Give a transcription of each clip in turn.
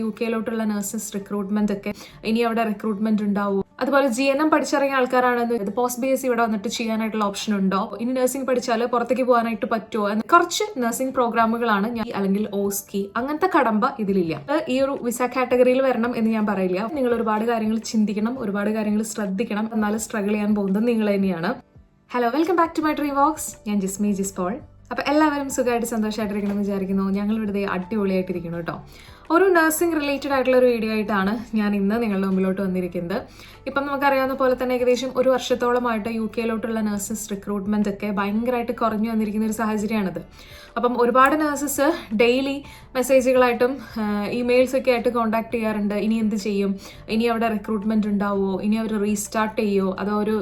U കെയിലോട്ടുള്ള nurses recruitment ഒക്കെ ഇനി അവിടെ റിക്രൂട്ട്മെന്റ് ഉണ്ടാവും. അതുപോലെ ജി എൻ എം പഠിച്ചിറങ്ങിയ ആൾക്കാരാണെന്ന് പോസ്റ്റ് ബി എസ് ഇവിടെ വന്നിട്ട് ചെയ്യാനായിട്ടുള്ള ഓപ്ഷൻ ഉണ്ടോ? ഇനി നഴ്സിംഗ് പഠിച്ചാൽ പുറത്തേക്ക് പോകാനായിട്ട് പറ്റുമോ എന്ന് കുറച്ച് നഴ്സിംഗ് പ്രോഗ്രാമുകളാണ് ഞാൻ അല്ലെങ്കിൽ ഓസ്കി അങ്ങനത്തെ കടമ്പ ഇതിലില്ല. ഈ ഒരു വിസ കാറ്റഗറിയിൽ വരണം എന്ന് ഞാൻ പറയില്ല. നിങ്ങൾ ഒരുപാട് കാര്യങ്ങൾ ചിന്തിക്കണം ഒരുപാട് കാര്യങ്ങൾ ശ്രദ്ധിക്കണം എന്നാലും സ്ട്രഗിൾ ചെയ്യാൻ പോകുന്നത് നിങ്ങൾ തന്നെയാണ്. Hello welcome back to my dream vox ഞാൻ ജിസ്മി ജിസ്പോൾ. അപ്പോൾ അപ്പൊ എല്ലാവരും സുഖമായിട്ട് സന്തോഷമായിട്ടിരിക്കണം എന്ന് വിചാരിക്കുന്നു. ഞങ്ങൾ ഇവിടെ അടിപൊളിയായിട്ടിരിക്കുന്നു കേട്ടോ. ഒരു നഴ്സിംഗ് റിലേറ്റഡ് ആയിട്ടുള്ള ഒരു വീഡിയോ ആയിട്ടാണ് ഞാൻ ഇന്ന് നിങ്ങളുടെ മുമ്പിലോട്ട് വന്നിരിക്കുന്നത്. ഇപ്പം നമുക്കറിയാവുന്ന പോലെ തന്നെ ഏകദേശം ഒരു വർഷത്തോളമായിട്ട് യു കെയിലോട്ടുള്ള നഴ്സസ് റിക്രൂട്ട്മെന്റ് ഒക്കെ ഭയങ്കരമായിട്ട് കുറഞ്ഞു വന്നിരിക്കുന്ന ഒരു സാഹചര്യമാണിത്. അപ്പം ഒരുപാട് നഴ്സസ് ഡെയിലി മെസ്സേജുകളായിട്ടും ഇമെയിൽസ് ഒക്കെ ആയിട്ട് കോൺടാക്ട് ചെയ്യാറുണ്ട്. ഇനി എന്ത് ചെയ്യും? ഇനി അവിടെ റിക്രൂട്ട്മെന്റ് ഉണ്ടാവുമോ ഇനി അവർ റീസ്റ്റാർട്ട് ചെയ്യുമോ അതോ ഒരു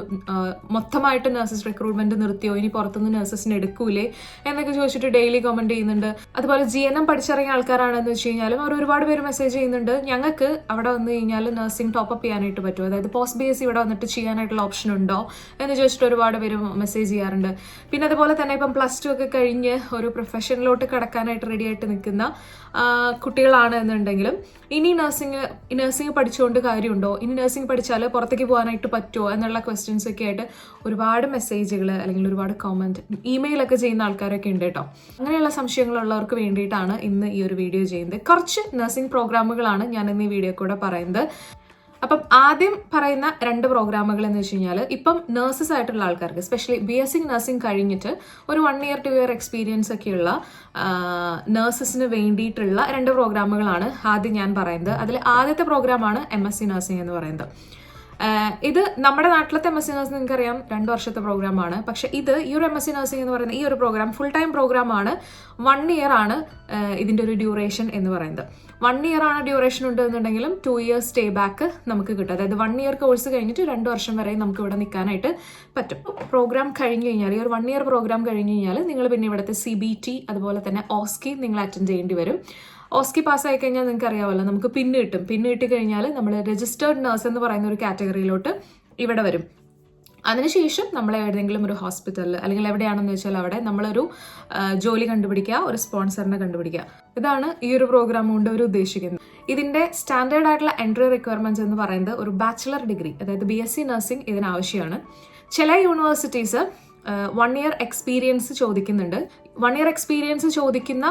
മൊത്തമായിട്ട് നഴ്സസ് റിക്രൂട്ട്മെന്റ് നിർത്തിയോ? ഇനി പുറത്തുനിന്ന് നഴ്സസിന് എടുക്കൂലേ? എന്നൊക്കെ ചോദിച്ചിട്ട് ഡെയിലി കമന്റ് ചെയ്യുന്നുണ്ട്. അതുപോലെ ജി എൻ എം പഠിച്ചിറങ്ങിയ ആൾക്കാരാണെന്ന് വെച്ച് കഴിഞ്ഞാലും അവർ ഒരുപാട് പേര് മെസ്സേജ് ചെയ്യുന്നുണ്ട്. ഞങ്ങൾക്ക് അവിടെ വന്നു കഴിഞ്ഞാൽ നഴ്സിംഗ് ടോപ്പപ്പ് ചെയ്യാനായിട്ട് പറ്റുമോ അതായത് പോസ്റ്റ് ബി എസ് സി ഇവിടെ വന്നിട്ട് ചെയ്യാനായിട്ടുള്ള ഓപ്ഷൻ ഉണ്ടോ? എന്ന് ചോദിച്ചിട്ട് ഒരുപാട് പേര് മെസ്സേജ് ചെയ്യാറുണ്ട്. പിന്നെ അതുപോലെ തന്നെ ഇപ്പം പ്ലസ് ടു ഒക്കെ കഴിഞ്ഞ് ഒരു പ്രൊഫഷനിലോട്ട് കടക്കാനായിട്ട് റെഡി ആയിട്ട് നിൽക്കുന്ന കുട്ടികളാണ് എന്നുണ്ടെങ്കിലും ഇനി നഴ്സിംഗ് നഴ്സിംഗ് പഠിച്ചുകൊണ്ട് കാര്യമുണ്ടോ? ഇനി നഴ്സിംഗ് പഠിച്ചാൽ പുറത്തേക്ക് പോകാനായിട്ട് പറ്റുമോ എന്നുള്ള ക്വസ്റ്റ്യൻസ് ഒക്കെ ആയിട്ട് ഒരുപാട് മെസ്സേജുകൾ അല്ലെങ്കിൽ ഒരുപാട് കോമന്റ് ഇമെയിലൊക്കെ ചെയ്യുന്ന ആൾക്കാരൊക്കെ ഉണ്ട് കേട്ടോ. അങ്ങനെയുള്ള സംശയങ്ങളുള്ളവർക്ക് വേണ്ടിയിട്ടാണ് ഇന്ന് ഈ ഒരു വീഡിയോ ചെയ്യുന്നത്. കുറച്ച് നഴ്സിംഗ് പ്രോഗ്രാമുകളാണ് ഞാൻ ഇന്ന് ഈ വീഡിയോ കൂടെ പറയുന്നത്. അപ്പം ആദ്യം പറയുന്ന രണ്ട് പ്രോഗ്രാമുകൾ എന്ന് വെച്ച് കഴിഞ്ഞാൽ ഇപ്പം നഴ്സസ് ആയിട്ടുള്ള ആൾക്കാർക്ക് specially B S C nursing കഴിഞ്ഞിട്ട് ഒരു one year two year experience ഒക്കെയുള്ള നഴ്സസിന് വേണ്ടിയിട്ടുള്ള രണ്ട് പ്രോഗ്രാമുകളാണ് ആദ്യം ഞാൻ പറയുന്നത്. അതിൽ ആദ്യത്തെ പ്രോഗ്രാമാണ് എം എസ് സി നഴ്സിംഗ് എന്ന് പറയുന്നത്. ഇത് നമ്മുടെ നാട്ടിലത്തെ എം എസ് സി നഴ്സിംഗ് നിങ്ങൾക്കറിയാം രണ്ട് വർഷത്തെ പ്രോഗ്രാമാണ്. പക്ഷേ ഇത് ഈ ഒരു എം എസ് സി നഴ്സിംഗ് എന്ന് പറയുന്ന ഈ ഒരു പ്രോഗ്രാം ഫുൾ ടൈം പ്രോഗ്രാം ആണ് വൺ ഇയർ ആണ് ഇതിന്റെ ഒരു ഡ്യൂറേഷൻ എന്ന് പറയുന്നത്. വൺ ഇയർ ആണ് ഡ്യൂറേഷൻ ഉണ്ട് എന്നുണ്ടെങ്കിലും ടു ഇയേഴ്സ് സ്റ്റേ ബാക്ക് നമുക്ക് കിട്ടും. അതായത് വൺ ഇയർ കോഴ്സ് കഴിഞ്ഞിട്ട് രണ്ട് വർഷം വരെ നമുക്ക് ഇവിടെ നിൽക്കാനായിട്ട് പറ്റും. പ്രോഗ്രാം കഴിഞ്ഞു കഴിഞ്ഞാൽ ഈ ഒരു വൺ ഇയർ പ്രോഗ്രാം കഴിഞ്ഞു കഴിഞ്ഞാൽ നിങ്ങൾ പിന്നെ ഇവിടുത്തെ സി ബി ടി അതുപോലെ തന്നെ ഓസ്കി നിങ്ങൾ അറ്റൻഡ് ചെയ്യേണ്ടി വരും. ഓസ്കി പാസ്സായി കഴിഞ്ഞാൽ നിങ്ങൾക്ക് അറിയാമല്ലോ നമുക്ക് പിന്ന് കിട്ടും. പിന്ന് കിട്ടി കഴിഞ്ഞാൽ നമ്മൾ രജിസ്റ്റേർഡ് നഴ്സ് എന്ന് പറയുന്ന ഒരു കാറ്റഗറിയിലോട്ട് ഇവിടെ വരും. അതിനുശേഷം നമ്മൾ ഏതെങ്കിലും ഒരു ഹോസ്പിറ്റലിൽ അല്ലെങ്കിൽ എവിടെയാണെന്ന് വെച്ചാൽ അവിടെ നമ്മളൊരു ജോലി കണ്ടുപിടിക്കുക ഒരു സ്പോൺസറിനെ കണ്ടുപിടിക്കുക. ഇതാണ് ഈ ഒരു പ്രോഗ്രാം കൊണ്ട് അവർ ഉദ്ദേശിക്കുന്നത്. ഇതിന്റെ സ്റ്റാൻഡേർഡ് ആയിട്ടുള്ള എൻട്രി റിക്വയർമെന്റ്സ് എന്ന് പറയുന്നത് ഒരു ബാച്ചിലർ ഡിഗ്രി അതായത് ബി എസ് സി നഴ്സിംഗ് ഇതിനാവശ്യമാണ്. ചില യൂണിവേഴ്സിറ്റീസ് വൺ ഇയർ എക്സ്പീരിയൻസ് ചോദിക്കുന്നുണ്ട്. വൺ ഇയർ എക്സ്പീരിയൻസ് ചോദിക്കുന്ന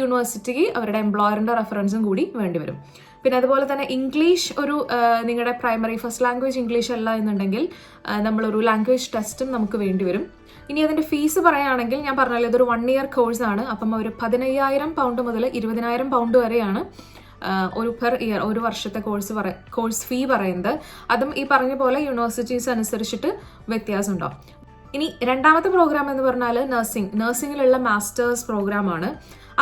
യൂണിവേഴ്സിറ്റിക്ക് അവരുടെ എംപ്ലോയറിന്റെ റെഫറൻസും കൂടി വേണ്ടിവരും പിന്നെ അതുപോലെ തന്നെ ഇംഗ്ലീഷ് ഒരു നിങ്ങളുടെ പ്രൈമറി ഫസ്റ്റ് ലാംഗ്വേജ് ഇംഗ്ലീഷ് അല്ല എന്നുണ്ടെങ്കിൽ നമ്മളൊരു ലാംഗ്വേജ് ടെസ്റ്റും നമുക്ക് വേണ്ടി വരും. ഇനി അതിന്റെ ഫീസ് പറയുകയാണെങ്കിൽ ഞാൻ പറഞ്ഞല്ലോ ഇതൊരു വൺ ഇയർ കോഴ്സ് ആണ്. അപ്പം ഒരു പതിനയ്യായിരം പൗണ്ട് മുതൽ ഇരുപതിനായിരം പൗണ്ട് വരെയാണ് ഒരു പെർ ഇയർ ഒരു വർഷത്തെ കോഴ്സ് പറ കോഴ്സ് ഫീ പറയുന്നത്. അതും ഈ പറഞ്ഞ പോലെ യൂണിവേഴ്സിറ്റീസ് അനുസരിച്ചിട്ട് വ്യത്യാസം വ്യത്യാസമുണ്ടാവും. ഇനി രണ്ടാമത്തെ പ്രോഗ്രാം എന്ന് പറഞ്ഞാൽ നഴ്സിംഗ് നഴ്സിംഗിലുള്ള മാസ്റ്റേഴ്സ് പ്രോഗ്രാമാണ്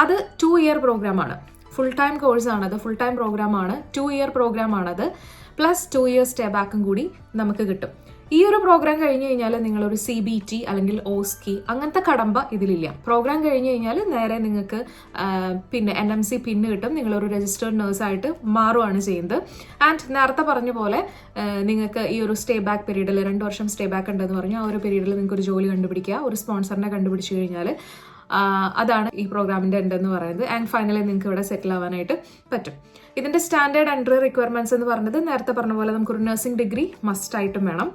അത് ടു ഇയർ പ്രോഗ്രാമാണ് ഫുൾ ടൈം കോഴ്സാണത് ഫുൾ ടൈം പ്രോഗ്രാമാണ് ടു ഇയർ പ്രോഗ്രാമാണത് പ്ലസ് ടു ഇയർ സ്റ്റേ ബാക്കും കൂടി നമുക്ക് കിട്ടും. ഈ ഒരു പ്രോഗ്രാം കഴിഞ്ഞു കഴിഞ്ഞാൽ നിങ്ങളൊരു സി ബി ടി അല്ലെങ്കിൽ ഓസ്കി അങ്ങനത്തെ കടമ്പ ഇതിലില്ല. പ്രോഗ്രാം കഴിഞ്ഞു കഴിഞ്ഞാൽ നേരെ നിങ്ങൾക്ക് പിന്നെ എൻ എം സി പിന്ന് കിട്ടും. നിങ്ങളൊരു രജിസ്റ്റേർഡ് നേഴ്സായിട്ട് മാറുകയാണ് ചെയ്യുന്നത്. ആൻഡ് നേരത്തെ പറഞ്ഞ പോലെ നിങ്ങൾക്ക് ഈ ഒരു സ്റ്റേ ബാക്ക് പീരീഡിൽ രണ്ട് വർഷം സ്റ്റേ ബാക്ക് ഉണ്ടെന്ന് പറഞ്ഞു. ആ ഒരു പീരീഡിൽ നിങ്ങൾക്ക് ഒരു ജോലി കണ്ടുപിടിക്കുക ഒരു സ്പോൺസറിനെ കണ്ടുപിടിച്ചു കഴിഞ്ഞാൽ അതാണ് ഈ പ്രോഗ്രാമിന്റെ എന്ന് പറയുന്നത്. ആൻഡ് ഫൈനലി നിങ്ങൾക്ക് ഇവിടെ സെറ്റിൽ ആവാനായിട്ട് പറ്റും. ഇതിന്റെ സ്റ്റാൻഡേർഡ് എൻട്രി റിക്വയർമെന്റ്സ് എന്ന് പറയുന്നത് നേരത്തെ പറഞ്ഞ പോലെ നമുക്കൊരു നഴ്സിംഗ് ഡിഗ്രി മസ്റ്റ് ആയിട്ടും വേണം.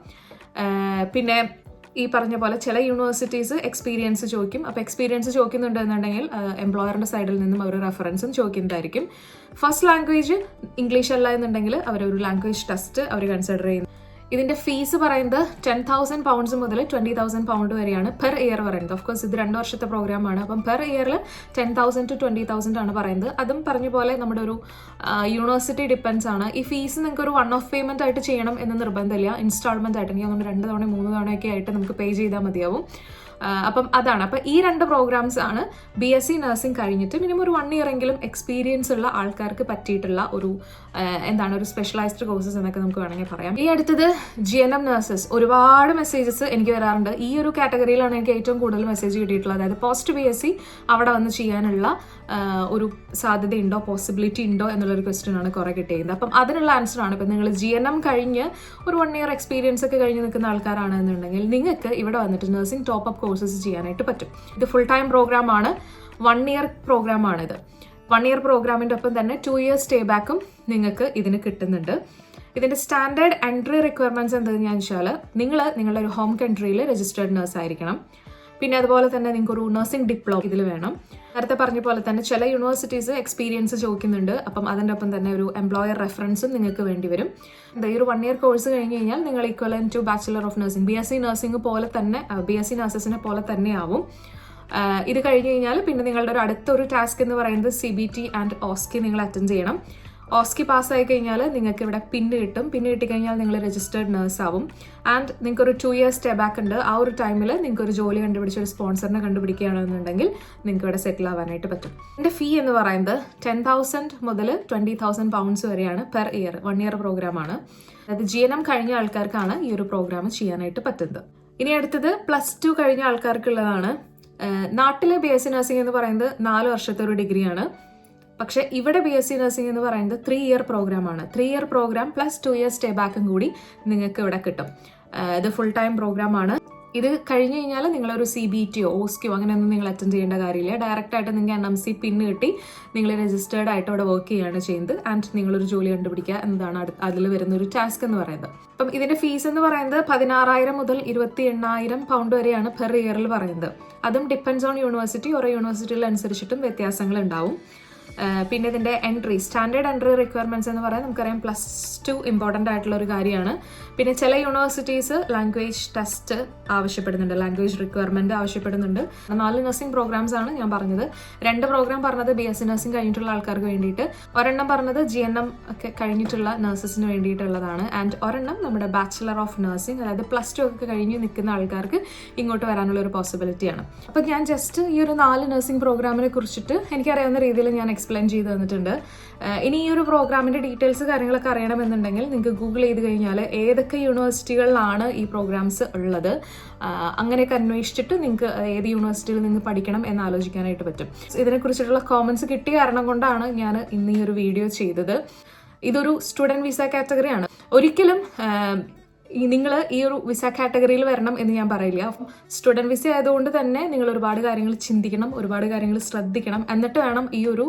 പിന്നെ ഈ പറഞ്ഞ പോലെ ചില യൂണിവേഴ്സിറ്റീസ് എക്സ്പീരിയൻസ് ചോദിക്കും. അപ്പോൾ എക്സ്പീരിയൻസ് ചോദിക്കുന്നുണ്ട് എന്നുണ്ടെങ്കിൽ എംപ്ലോയറിന്റെ സൈഡിൽ നിന്നും അവർ റെഫറൻസും ചോദിക്കുന്നതായിരിക്കും. ഫസ്റ്റ് ലാംഗ്വേജ് ഇംഗ്ലീഷ് അല്ല എന്നുണ്ടെങ്കിൽ അവർ ഒരു ലാംഗ്വേജ് ടെസ്റ്റ് അവർ കൺസിഡർ ചെയ്യുന്നു. ഇതിന്റെ ഫീസ് പറയുന്നത് ടെൻ തൗസൻഡ് പൗണ്ട്സ് മുതൽ ട്വന്റി തൗസൻഡ് പൗണ്ട് വരെയാണ് പെർ ഇയർ പറയുന്നത്. ഓഫ് കോഴ്സ് ഇത് രണ്ട് വർഷത്തെ പ്രോഗ്രാമാണ് അപ്പം പെർ ഇയറിൽ ten thousand to twenty thousand ആണ് പറയുന്നത്. അതും പറഞ്ഞ പോലെ നമ്മുടെ ഒരു യൂണിവേഴ്സിറ്റി ഡിപ്പെൻസ് ആണ്. ഈ ഫീസ് നിങ്ങൾക്ക് ഒരു വൺ ഓഫ് പേയ്മെന്റ് ആയിട്ട് ചെയ്യണം എന്ന് നിർബന്ധമില്ല. ഇൻസ്റ്റാൾമെന്റ് ആയിട്ട്. എനിക്ക് അതുകൊണ്ട് രണ്ട് തവണ മൂന്ന് തവണയൊക്കെ ആയിട്ട് നമുക്ക് പേ ചെയ്താൽ മതിയാവും. അപ്പം അതാണ്. അപ്പം ഈ രണ്ട് പ്രോഗ്രാംസ് ആണ് ബി എസ് സി നഴ്സിംഗ് കഴിഞ്ഞിട്ട് മിനിമം ഒരു വൺ ഇയർ എങ്കിലും എക്സ്പീരിയൻസ് ഉള്ള ആൾക്കാർക്ക് പറ്റിയിട്ടുള്ള ഒരു എന്താണ് ഒരു സ്പെഷ്യലൈസ്ഡ് കോഴ്സസ് എന്നൊക്കെ നമുക്ക് വേണമെങ്കിൽ പറയാം. ഈ അടുത്തത് ജി എൻ എം നഴ്സസ് ഒരുപാട് മെസ്സേജസ് എനിക്ക് വരാറുണ്ട്. ഈ ഒരു കാറ്റഗറിയിലാണ് എനിക്ക് ഏറ്റവും കൂടുതൽ മെസ്സേജ് കിട്ടിയിട്ടുള്ളത്. അതായത് പോസ്റ്റ് ബി എസ് സി അവിടെ വന്ന് ചെയ്യാനുള്ള ഒരു സാധ്യതയുണ്ടോ പോസിബിലിറ്റി ഉണ്ടോ എന്നുള്ളൊരു ക്വസ്റ്റ്യൻ ആണ് കുറെ കിട്ടിയത് അപ്പം അതിനുള്ള ആൻസർ ആണ്. ഇപ്പം നിങ്ങൾ ജി എൻ എം കഴിഞ്ഞ് ഒരു വൺ ഇയർ എക്സ്പീരിയൻസ് ഒക്കെ കഴിഞ്ഞ് നിൽക്കുന്ന ആൾക്കാരാണെന്നുണ്ടെങ്കിൽ നിങ്ങൾക്ക് ഇവിടെ വന്നിട്ട് നഴ്സിംഗ് ടോപ്പ് അപ്പ് കോഴ്സസ് ചെയ്യാനായിട്ട് പറ്റും. ഇത് ഫുൾ ടൈം പ്രോഗ്രാം ആണ്. വൺ ഇയർ പ്രോഗ്രാം ആണിത്. വൺ ഇയർ പ്രോഗ്രാമിന്റെ ഒപ്പം തന്നെ ടു ഇയർ സ്റ്റേ ബാക്കും നിങ്ങൾക്ക് ഇതിന് കിട്ടുന്നുണ്ട്. ഇതിന്റെ സ്റ്റാൻഡേർഡ് എൻട്രി റിക്വയർമെന്റ്സ് എന്താണെന്ന് വെച്ചാൽ നിങ്ങൾ നിങ്ങളുടെ ഒരു ഹോം കൺട്രിയിൽ രജിസ്റ്റേർഡ് നേഴ്സ് ആയിരിക്കണം. പിന്നെ അതുപോലെ തന്നെ നിങ്ങൾക്ക് ഒരു നഴ്സിംഗ് ഡിപ്ലോമ ഇതിൽ വേണം. നേരത്തെ പറഞ്ഞ പോലെ തന്നെ ചില യൂണിവേഴ്സിറ്റീസ് എക്സ്പീരിയൻസ് ചോദിക്കുന്നുണ്ട്. അപ്പം അതിന്റെ ഒപ്പം തന്നെ ഒരു എംപ്ലോയർ റെഫറൻസും നിങ്ങൾക്ക് വേണ്ടി വരും. ഈ ഒരു വൺ ഇയർ കോഴ്സ് കഴിഞ്ഞ് കഴിഞ്ഞാൽ നിങ്ങൾ equivalent to bachelor of nursing B S C nursing പോലെ തന്നെ ബി എസ് സി നഴ്സസിനെ പോലെ തന്നെ ആവും. ഇത് കഴിഞ്ഞ് കഴിഞ്ഞാൽ പിന്നെ നിങ്ങളുടെ ഒരു അടുത്ത ഒരു ടാസ്ക് എന്ന് പറയുന്നത് C B T and OSCE നിങ്ങൾ അറ്റൻഡ് ചെയ്യണം. ഓസ്കി പാസ്സായി കഴിഞ്ഞാൽ നിങ്ങൾക്ക് ഇവിടെ പിന്ന് കിട്ടും. പിന്ന് കിട്ടിക്കഴിഞ്ഞാൽ നിങ്ങൾ രജിസ്റ്റേർഡ് നേഴ്സ് ആവും. ആൻഡ് നിങ്ങൾക്ക് ഒരു ടു ഇയേഴ്സ് സ്റ്റേ ബാക്ക് ഉണ്ട്. ആ ഒരു ടൈമിൽ നിങ്ങൾക്ക് ഒരു ജോലി കണ്ടുപിടിച്ച് ഒരു സ്പോൺസറിനെ കണ്ടുപിടിക്കുകയാണെന്നുണ്ടെങ്കിൽ നിങ്ങൾക്ക് ഇവിടെ സെറ്റിൽ ആവാനായിട്ട് പറ്റും. എന്റെ ഫീ എന്ന് പറയുന്നത് ടെൻ തൗസൻഡ് മുതൽ ട്വന്റി തൗസൻഡ് പൗണ്ട്സ് വരെയാണ് പെർ ഇയർ വൺ ഇയർ പ്രോഗ്രാമാണ് അതായത് ജി എൻ എം കഴിഞ്ഞ ആൾക്കാർക്കാണ് ഈ ഒരു പ്രോഗ്രാം ചെയ്യാനായിട്ട് പറ്റുന്നത്. ഇനി അടുത്തത് പ്ലസ് ടു കഴിഞ്ഞ ആൾക്കാർക്കുള്ളതാണ്. നാട്ടിലെ ബി എസ് സി നഴ്സിംഗ് എന്ന് പറയുന്നത് നാല് വർഷത്തെ ഒരു ഡിഗ്രിയാണ് പക്ഷേ ഇവിടെ ബി എസ് സി നഴ്സിംഗ് എന്ന് പറയുന്നത് ത്രീ ഇയർ പ്രോഗ്രാമാണ് three year programme plus two year stay ബാക്കും കൂടി നിങ്ങൾക്ക് ഇവിടെ കിട്ടും. ഇത് ഫുൾ ടൈം പ്രോഗ്രാമാണ് ഇത് കഴിഞ്ഞ് കഴിഞ്ഞാൽ നിങ്ങളൊരു സി ബി ടിയോ ഓസ്കിയോ അങ്ങനെയൊന്നും നിങ്ങൾ അറ്റൻഡ് ചെയ്യേണ്ട കാര്യമില്ല. ഡയറക്റ്റ് ആയിട്ട് നിങ്ങൾക്ക് എൻ എം സി പിന്ന് കിട്ടി. നിങ്ങൾ രജിസ്റ്റേർഡ് ആയിട്ട് അവിടെ വർക്ക് ചെയ്യുകയാണ് ചെയ്യുന്നത്. ആൻഡ് നിങ്ങളൊരു ജോലി കണ്ടുപിടിക്കുക എന്നതാണ് അതിൽ വരുന്ന ഒരു ടാസ്ക് എന്ന് പറയുന്നത്. അപ്പം ഇതിന്റെ ഫീസ് എന്ന് പറയുന്നത് പതിനാറായിരം മുതൽ ഇരുപത്തി എണ്ണായിരം പൗണ്ട് വരെയാണ് പെർ ഇയറിൽ പറയുന്നത്. അതും ഡിപ്പെൻസ് ഓൺ യൂണിവേഴ്സിറ്റി ഓരോ യൂണിവേഴ്സിറ്റികൾ അനുസരിച്ചിട്ടും വ്യത്യാസങ്ങൾ ഉണ്ടാവും. പിന്നെ ഇതിന്റെ എൻട്രി സ്റ്റാൻഡേർഡ് എൻട്രി റിക്വയർമെന്റ്സ് എന്ന് പറയാൻ നമുക്കറിയാം പ്ലസ് ടു ഇമ്പോർട്ടന്റ് ആയിട്ടുള്ള ഒരു കാര്യമാണ്. പിന്നെ ചില യൂണിവേഴ്സിറ്റീസ് ലാംഗ്വേജ് ടെസ്റ്റ് ആവശ്യപ്പെടുന്നുണ്ട് ലാംഗ്വേജ് റിക്വയർമെന്റ് ആവശ്യപ്പെടുന്നുണ്ട്. നാല് നഴ്സിംഗ് പ്രോഗ്രാംസ് ആണ് ഞാൻ പറഞ്ഞത്. രണ്ട് പ്രോഗ്രാം പറഞ്ഞത് ബി എസ് സി നഴ്സിംഗ് കഴിഞ്ഞിട്ടുള്ള ആൾക്കാർക്ക് വേണ്ടിയിട്ട് ഒരെണ്ണം പറഞ്ഞത് ജി എൻ എം ഒക്കെ കഴിഞ്ഞിട്ടുള്ള നഴ്സസിന് വേണ്ടിയിട്ടുള്ളതാണ്. ആൻഡ് ഒരെണ്ണം നമ്മുടെ ബാച്ചിലർ ഓഫ് നഴ്സിംഗ് അതായത് പ്ലസ് ടു ഒക്കെ കഴിഞ്ഞ് നിൽക്കുന്ന ആൾക്കാർക്ക് ഇങ്ങോട്ട് വരാനുള്ള ഒരു പോസിബിലിറ്റിയാണ് അപ്പോൾ ഞാൻ ജസ്റ്റ് ഈ ഒരു നാല് നഴ്സിംഗ് പ്രോഗ്രാമിനെ കുറിച്ചിട്ട് എനിക്കറിയാവുന്ന രീതിയിൽ ഞാൻ എക്സ്പ്ലെയിൻ ചെയ്ത് തന്നിട്ടുണ്ട്. ഇനി ഈ ഒരു പ്രോഗ്രാമിന്റെ ഡീറ്റെയിൽസ് കാര്യങ്ങളൊക്കെ അറിയണമെന്നുണ്ടെങ്കിൽ നിങ്ങൾക്ക് ഗൂഗിൾ ചെയ്ത് കഴിഞ്ഞാൽ ഏതൊക്കെ യൂണിവേഴ്സിറ്റികളിലാണ് ഈ പ്രോഗ്രാംസ് ഉള്ളത്? അങ്ങനെയൊക്കെ അന്വേഷിച്ചിട്ട് നിങ്ങൾക്ക് ഏത് യൂണിവേഴ്സിറ്റിയിൽ നിന്ന് പഠിക്കണം എന്ന് ആലോചിക്കാനായിട്ട് പറ്റും. ഇതിനെക്കുറിച്ചിട്ടുള്ള കോമൻസ് കിട്ടിയ കാരണം കൊണ്ടാണ് ഞാൻ ഇന്ന് ഈ ഒരു വീഡിയോ ചെയ്തത്. ഇതൊരു സ്റ്റുഡന്റ് വിസ കാറ്റഗറിയാണ് ഒരിക്കലും നിങ്ങൾ ഈ ഒരു വിസ കാറ്റഗറിയിൽ വരണം എന്ന് ഞാൻ പറയില്ല. സ്റ്റുഡന്റ് വിസ ആയതുകൊണ്ട് തന്നെ നിങ്ങൾ ഒരുപാട് കാര്യങ്ങൾ ചിന്തിക്കണം ഒരുപാട് കാര്യങ്ങൾ ശ്രദ്ധിക്കണം. എന്നിട്ട് വേണം ഈ ഒരു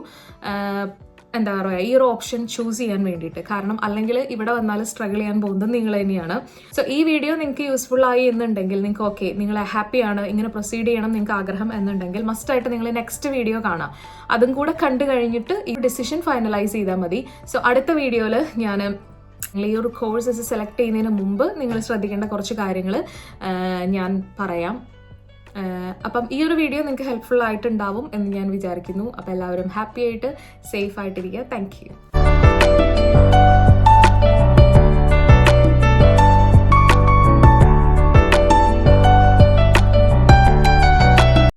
എന്താ പറയുക ഈ ഒരു ഓപ്ഷൻ ചൂസ് ചെയ്യാൻ വേണ്ടിയിട്ട്. കാരണം അല്ലെങ്കിൽ ഇവിടെ വന്നാൽ സ്ട്രഗിൾ ചെയ്യാൻ പോകുന്നത് നിങ്ങൾ തന്നെയാണ്. സോ ഈ വീഡിയോ നിങ്ങൾക്ക് യൂസ്ഫുൾ ആയി എന്നുണ്ടെങ്കിൽ നിങ്ങൾക്ക് ഓക്കെ നിങ്ങൾ ഹാപ്പിയാണ് ഇങ്ങനെ പ്രൊസീഡ് ചെയ്യണം നിങ്ങൾക്ക് ആഗ്രഹം എന്നുണ്ടെങ്കിൽ മസ്റ്റായിട്ട് നിങ്ങൾ നെക്സ്റ്റ് വീഡിയോ കാണാം. അതും കൂടെ കണ്ടു കഴിഞ്ഞിട്ട് ഈ ഡിസിഷൻ ഫൈനലൈസ് ചെയ്താൽ മതി. സോ അടുത്ത വീഡിയോയിൽ ഞാൻ ഈ ഒരു കോഴ്സസ് സെലക്ട് ചെയ്യുന്നതിന് മുമ്പ് നിങ്ങൾ ശ്രദ്ധിക്കേണ്ട കുറച്ച് കാര്യങ്ങൾ ഞാൻ പറയാം. അപ്പം ഈ ഒരു വീഡിയോ നിങ്ങൾക്ക് ഹെൽപ്ഫുൾ ആയിട്ടുണ്ടാവും എന്ന് ഞാൻ വിചാരിക്കുന്നു. അപ്പോൾ എല്ലാവരും ഹാപ്പി ആയിട്ട് സേഫ് ആയിട്ടിരിക്കുക. Thank you